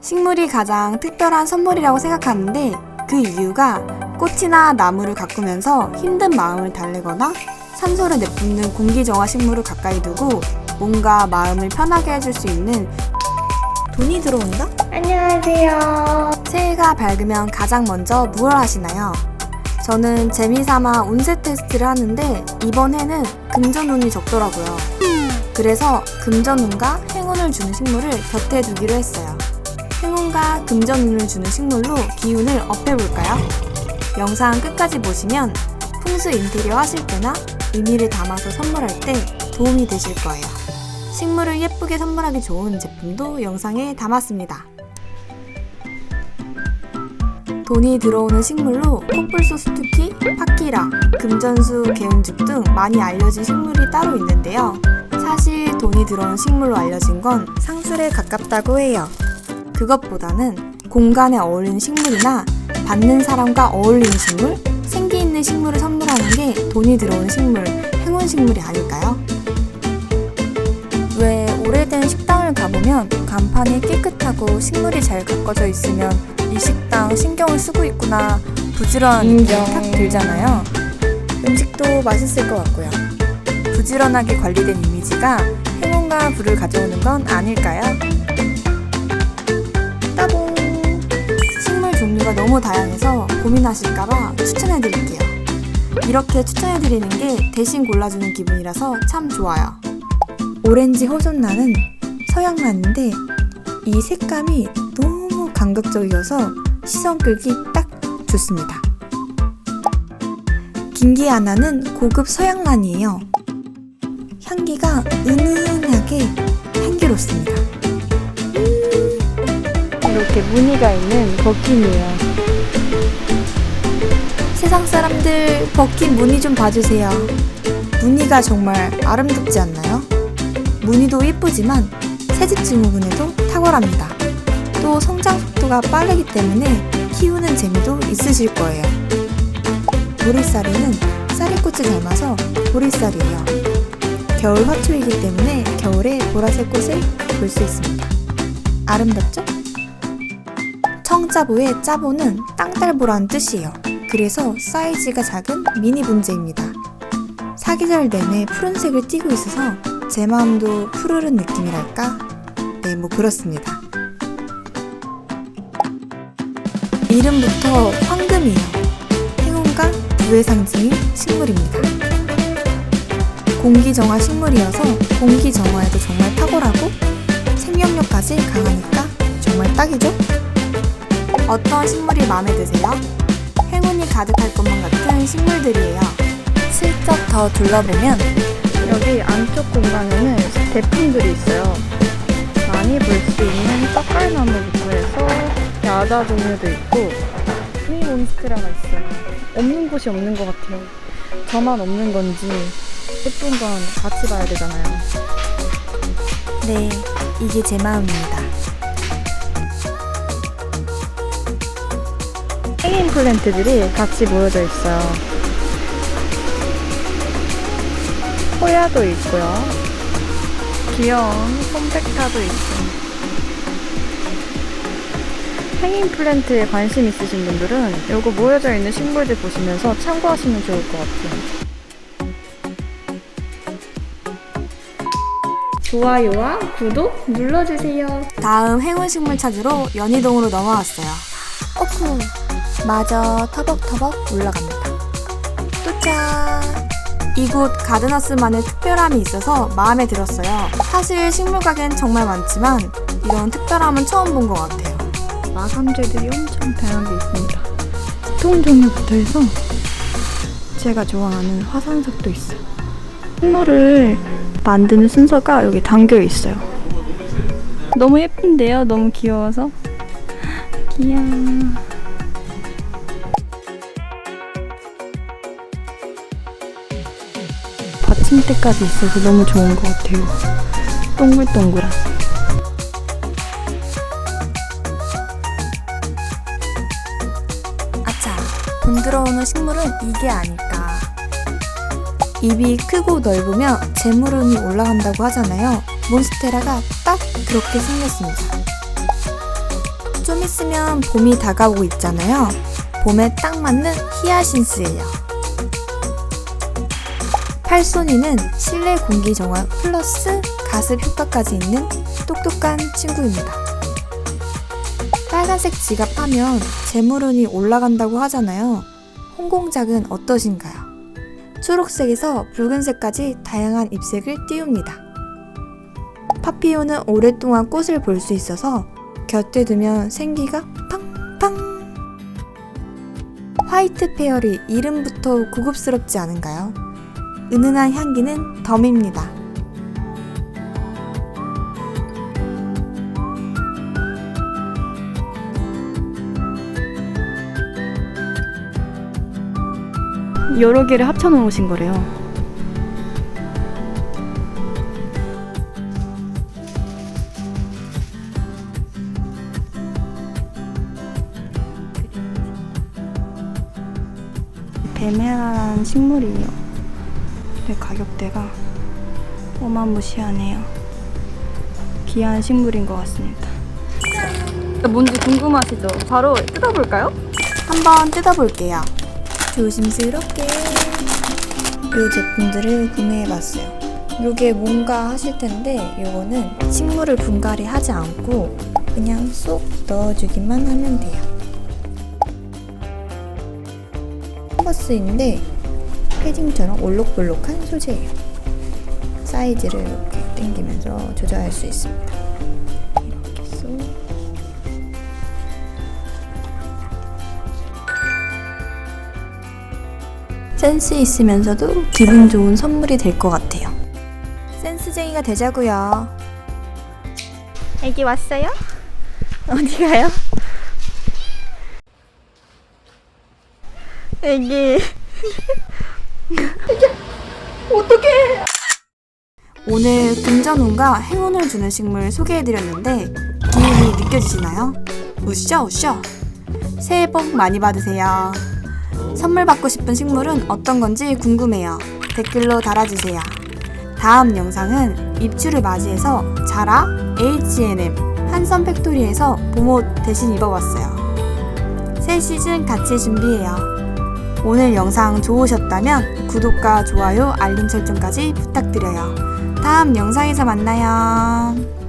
식물이 가장 특별한 선물이라고 생각하는데 그 이유가 꽃이나 나무를 가꾸면서 힘든 마음을 달래거나 산소를 내뿜는 공기정화 식물을 가까이 두고 뭔가 마음을 편하게 해줄 수 있는 돈이 들어온다? 안녕하세요. 새해가 밝으면 가장 먼저 무얼 하시나요? 저는 재미삼아 운세 테스트를 하는데 이번 해는 금전운이 적더라고요. 그래서 금전운과 행운을 주는 식물을 곁에 두기로 했어요. 행운과 금전운을 주는 식물로 기운을 업해볼까요? 영상 끝까지 보시면 풍수 인테리어 하실 때나 의미를 담아서 선물할 때 도움이 되실 거예요. 식물을 예쁘게 선물하기 좋은 제품도 영상에 담았습니다. 돈이 들어오는 식물로 코뿔소 스 투키, 파키라, 금전수, 개운죽 등 많이 알려진 식물이 따로 있는데요. 사실 돈이 들어오는 식물로 알려진 건 상술에 가깝다고 해요. 그것보다는 공간에 어울리는 식물이나 받는 사람과 어울리는 식물, 생기 있는 식물을 선물하는 게 돈이 들어오는 식물, 행운 식물이 아닐까요? 왜 오래된 식당을 가보면 간판이 깨끗하고 식물이 잘 가꿔져 있으면 이 식당 신경을 쓰고 있구나 부지런한 느낌이 인정. 탁 들잖아요. 음식도 맛있을 것 같고요. 부지런하게 관리된 이미지가 행운과 부를 가져오는 건 아닐까요? 종류가 너무 다양해서 고민하실까봐 추천해드릴게요. 이렇게 추천해드리는 게 대신 골라주는 기분이라서 참 좋아요. 오렌지 호존란은 서양란인데 이 색감이 너무 감각적이어서 시선 끌기 딱 좋습니다. 긴기 아나는 고급 서양란이에요. 향기가 은은 이렇게 무늬가 있는 버킨이에요. 세상 사람들 버킨 무늬 좀 봐주세요. 무늬가 정말 아름답지 않나요? 무늬도 예쁘지만 새집 증후군에도 탁월합니다. 또 성장 속도가 빠르기 때문에 키우는 재미도 있으실 거예요. 보리쌀이는 쌀이꽃을 닮아서 보리쌀이에요. 겨울 화초이기 때문에 겨울에 보라색 꽃을 볼 수 있습니다. 아름답죠? 청자보의 짜보는 땅딸보라는 뜻이에요. 그래서 사이즈가 작은 미니 분재입니다. 사계절 내내 푸른색을 띠고 있어서 제 마음도 푸르른 느낌이랄까? 네, 뭐 그렇습니다. 이름부터 황금이에요. 행운과 부의 상징인 식물입니다. 공기정화 식물이어서 공기정화에도 정말 탁월하고 생명력까지 강하니까 정말 딱이죠? 어떤 식물이 마음에 드세요? 행운이 가득할 것만 같은 식물들이에요. 슬쩍 더 둘러보면 여기 안쪽 공간에는 대품들이 있어요. 많이 볼 수 있는 떡갈나무부터 해서 야자 종류도 있고 몬스테라가 있어요. 없는 곳이 없는 것 같아요. 저만 없는 건지 예쁜 건 같이 봐야 되잖아요. 네, 이게 제 마음입니다. 행인 플랜트들이 같이 모여져 있어요. 호야도 있고요. 귀여운 솜백타도 있고. 행인 플랜트에 관심 있으신 분들은 요거 모여져 있는 식물들 보시면서 참고하시면 좋을 것 같아요. 좋아요와 구독 눌러주세요. 다음 행운 식물 찾으러 연희동으로 넘어왔어요. 어쿠, 마저 터벅터벅 올라갑니다. 도착! 이곳 가드너스만의 특별함이 있어서 마음에 들었어요. 사실 식물 가게는 정말 많지만 이런 특별함은 처음 본 것 같아요. 마삼재들이 엄청 다양하게 있습니다. 통 종류부터 해서 제가 좋아하는 화산석도 있어요. 식물을 만드는 순서가 여기 담겨 있어요. 너무 예쁜데요? 너무 귀여워서. 귀여워. 받침대까지 있어서 너무 좋은 것 같아요. 동글동글한. 아차, 돈 들어오는 식물은 이게 아닐까. 입이 크고 넓으며 재물운이 올라간다고 하잖아요. 몬스테라가 딱 그렇게 생겼습니다. 좀 있으면 봄이 다가오고 있잖아요. 봄에 딱 맞는 히아신스예요. 팔손이는 실내 공기 정화 플러스 가습 효과까지 있는 똑똑한 친구입니다. 빨간색 지갑 하면 재물운이 올라간다고 하잖아요. 홍공작은 어떠신가요? 초록색에서 붉은색까지 다양한 ip색을 띄웁니다. 파피오는 오랫동안 꽃을 볼 수 있어서 곁에 두면 생기가 팡팡. 화이트 페어리 이름부터 고급스럽지 않은가요? 은은한 향기는 덤입니다. 여러 개를 합쳐 놓으신 거래요. 베메라라는 식물이에요. 근데 가격대가 어마무시하네요. 귀한 식물인 것 같습니다. 뭔지 궁금하시죠? 바로 뜯어볼까요? 한번 뜯어볼게요. 조심스럽게 이 제품들을 구매해봤어요. 요게 뭔가 하실 텐데 요거는 식물을 분갈이 하지 않고 그냥 쏙 넣어주기만 하면 돼요. 컨버스인데 패딩처럼 올록볼록한 소재예요. 사이즈를 이렇게 당기면서 조절할 수 있습니다. 이렇게 쏙 센스 있으면서도 기분 좋은 선물이 될 것 같아요. 센스쟁이가 되자고요. 애기 왔어요? 어디 가요? 애기 오늘 금전운과 행운을 주는 식물 소개해드렸는데 기운이 느껴지시나요? 우셔 우셔. 새해 복 많이 받으세요. 선물 받고 싶은 식물은 어떤 건지 궁금해요. 댓글로 달아주세요. 다음 영상은 입추를 맞이해서 자라 H&M 한선 팩토리에서 봄옷 대신 입어봤어요. 새 시즌 같이 준비해요. 오늘 영상 좋으셨다면 구독과 좋아요, 알림 설정까지 부탁드려요. 다음 영상에서 만나요.